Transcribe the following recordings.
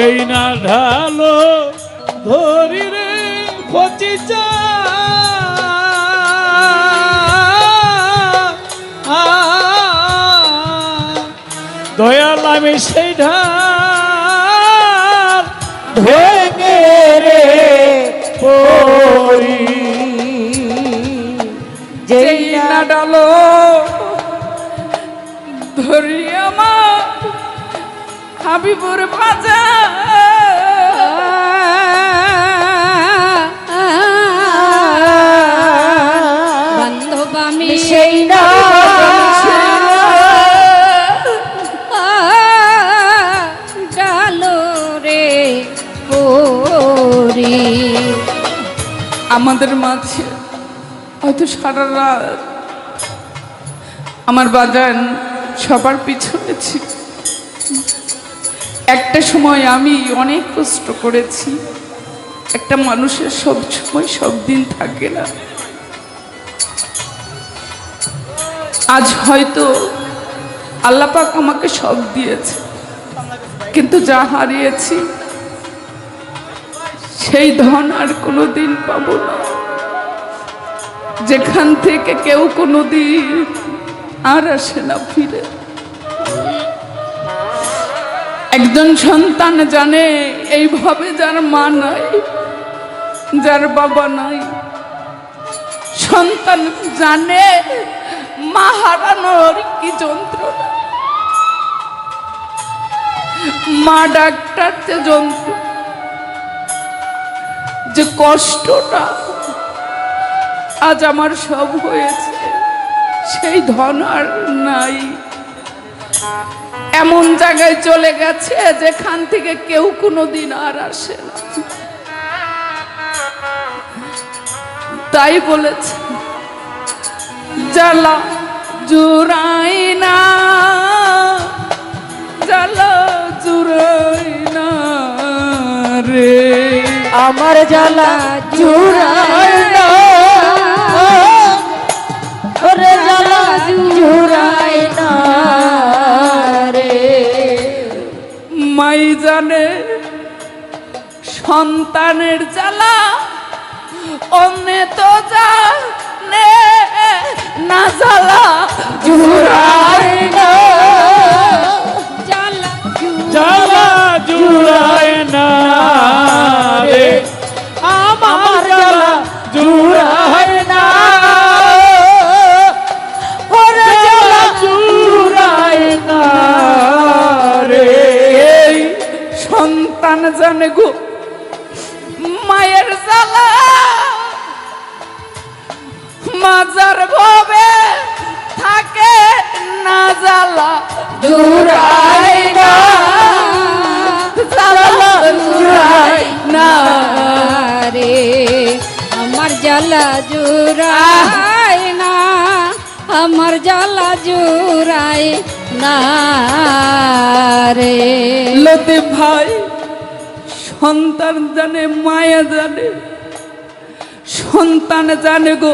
যেই না ঢালো ধরি রে দয়াল আমি সেই ঢাল ভেঙে রে যেই না ডালো ধরি আমার হাবিবুর বাজা। বান্ধব আমি সেই না। আমাদের মাঝে হয়তো সারা রাত আমার বাজান সবার পিছনে ছিল। একটা সময় আমি অনেক কষ্ট করেছি। একটা মানুষের সব সময় সব দিন থাকে না। আজ হয়তো আল্লাপাক আমাকে সব দিয়েছে, কিন্তু যা হারিয়েছি, সেই ধন আর কোনো দিন পাবো না। যেখান থেকে কেউ কোনো দিন আর আসে না ফিরে। একজন সন্তান জানে, এইভাবে যার মা নাই, যার বাবা নাই। সন্তান জানে, মা হারানোর কি যন্ত্রণা। মা ডাক্তার যে যন্ত্র যে কষ্টটা আজ আমার সব হয়েছে, সেই ধন আর নাই। এমন জায়গায় চলে গেছে যেখান থেকে কেউ কোনো দিন আর আসে না। তাই বলেছে জ্বালা জুড়াই না জ্বালা জুড়াই না রে। আমার জ্বালা জুড়াই না। ওরে জ্বালা জুড়াই না। মাই জানে সন্তানের জ্বালা অন্যে তো জানে না জ্বালা জুড়াই না। জানে গো। মায়ের জ্বালা। মাজার ভবে থাকে না জ্বালা। জুড়াই না। জ্বালা জুড়াই না রে। আমার জ্বালা জুড়াই না। আমার জ্বালা জুড়াই না রে। লতিফ ভাই সন্তান জানে, মায়া জানে। সন্তান জানে গো,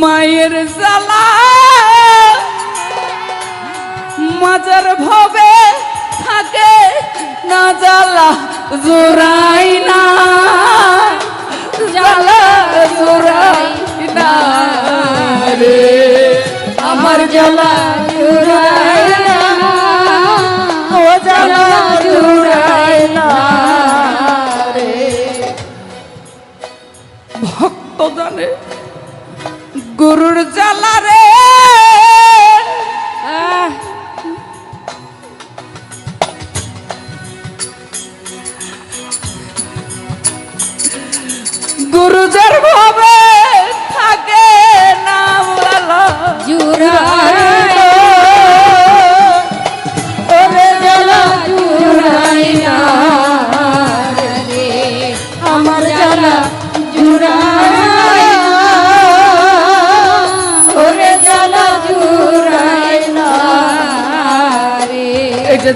মায়ের জ্বালা। মাজার ভবে থাকে, না জ্বালা জোড়াই না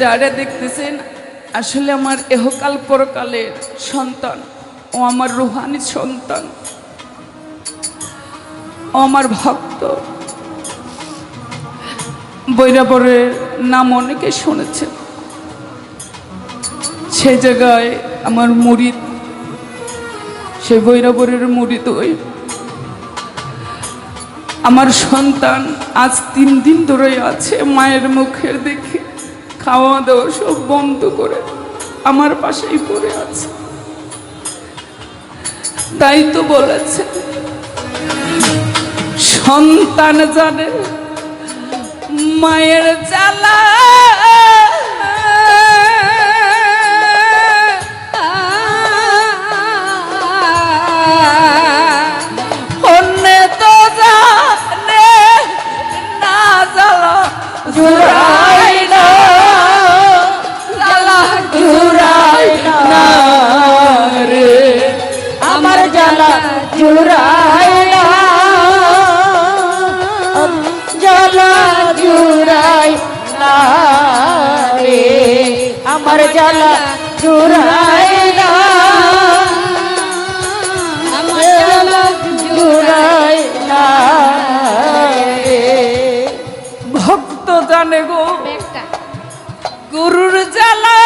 যারা দেখতেছেন, আসলে আমার এহকাল পরকালের সন্তান, ও আমার রুহানি সন্তান, ও আমার ভক্ত। বৈরাবরের নাম অনেকে শুনেছেন। সে জায়গায় আমার মুড়িদ সে বৈরাবরের মুড়িদ ওই আমার সন্তান আজ তিন দিন ধরে আছে মায়ের মুখের দেখে। খাওয়া দাওয়া সব বন্ধ করে আমার পাশেই পড়ে আছে। তাই তো বলেছে, সন্তান জানে মায়ের জ্বালা। রে আমার জ্বালা জুড়াই না। আমার জ্বালা জুড়াই না রে। ভক্ত জানে গো গরুর জ্বালা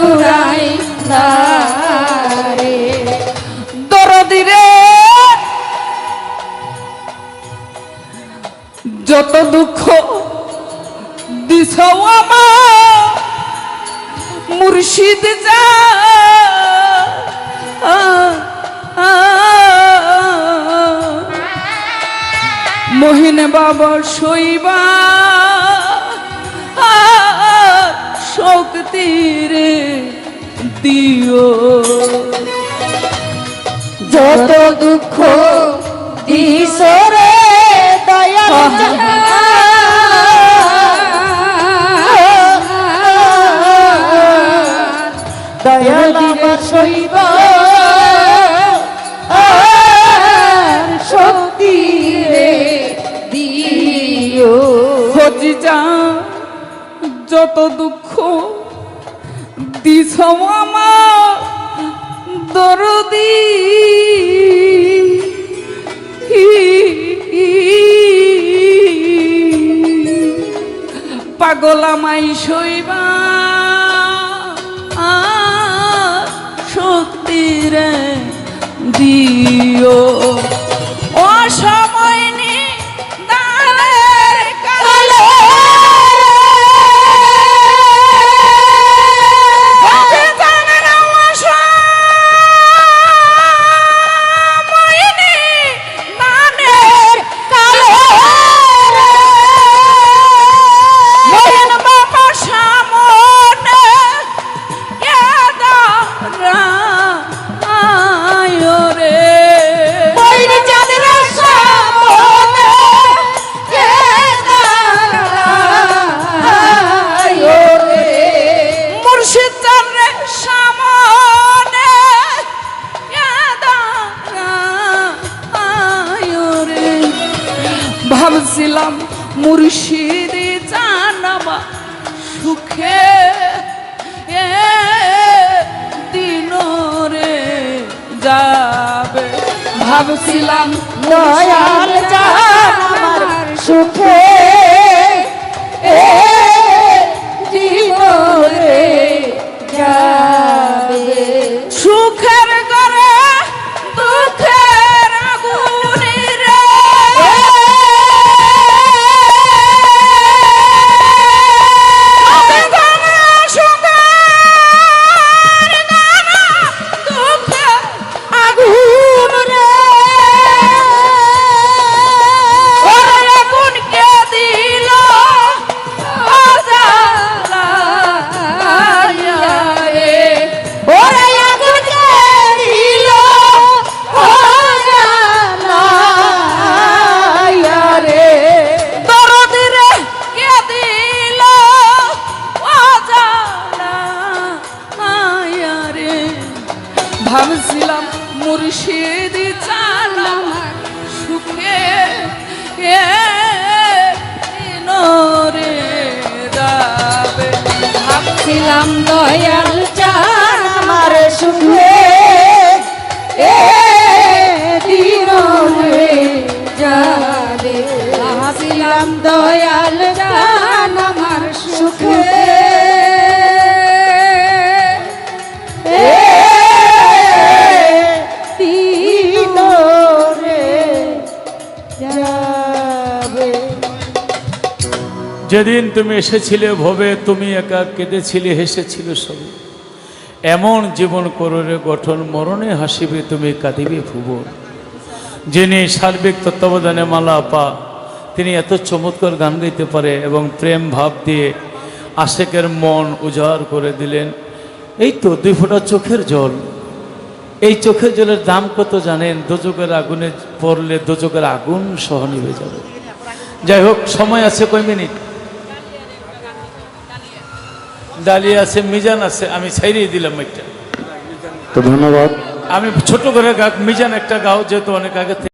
জুড়াই রে। যত দুঃখ দিছ মুর্শিদ যা। মহিন বাবা শৈবা। শক্তি রে দিও। যত দুঃখ দিশরে দয়াল দয়াল আমার সইব শক্তি রে দিও। খোঁজি যা, যত দুঃখ দিছ আমার দরদি। পাগলামাই শৈবা শক্তিরে দিও। অসময় ভাবছিলাম মুর্শিদ জানাবা সুখে। দিন রে যাবে। ভাবছিলাম দয়াল চান আমার সুখে। এ জীবনে হাসিলাম দয়াল চান আমার সুখে। এ দিন রে যারে হাসিলাম দয়াল চান আমার সুখে। যেদিন তুমি এসেছিলে ভবে তুমি একা কেঁদেছিলে, হেসেছিল সবে। এমন জীবন কররে গঠন মরণে হাসিবে, তুমি কাঁদিবে ভুবন। যিনি সার্বিক তত্ত্বাবধানে মালা আপা তিনি এত চমৎকার গান গাইতে পারে এবং প্রেম ভাব দিয়ে আশেকের মন উজাড় করে দিলেন। এই তো দুই ফোঁটা চোখের জল। এই চোখের জলের দাম কত জানেন? দোজকের আগুনে পড়লে দোজকের আগুন সহ নিভে যাবে। যাই হোক, সময় আছে কয় মিনিট? ডালিয়া আছে মিজান আছে আমি ছাইরিয়ে দিলাম একটা তো ধন্যবাদ। আমি ছোট করে গাক মিজান একটা গাও যেহেতু অনেক আগে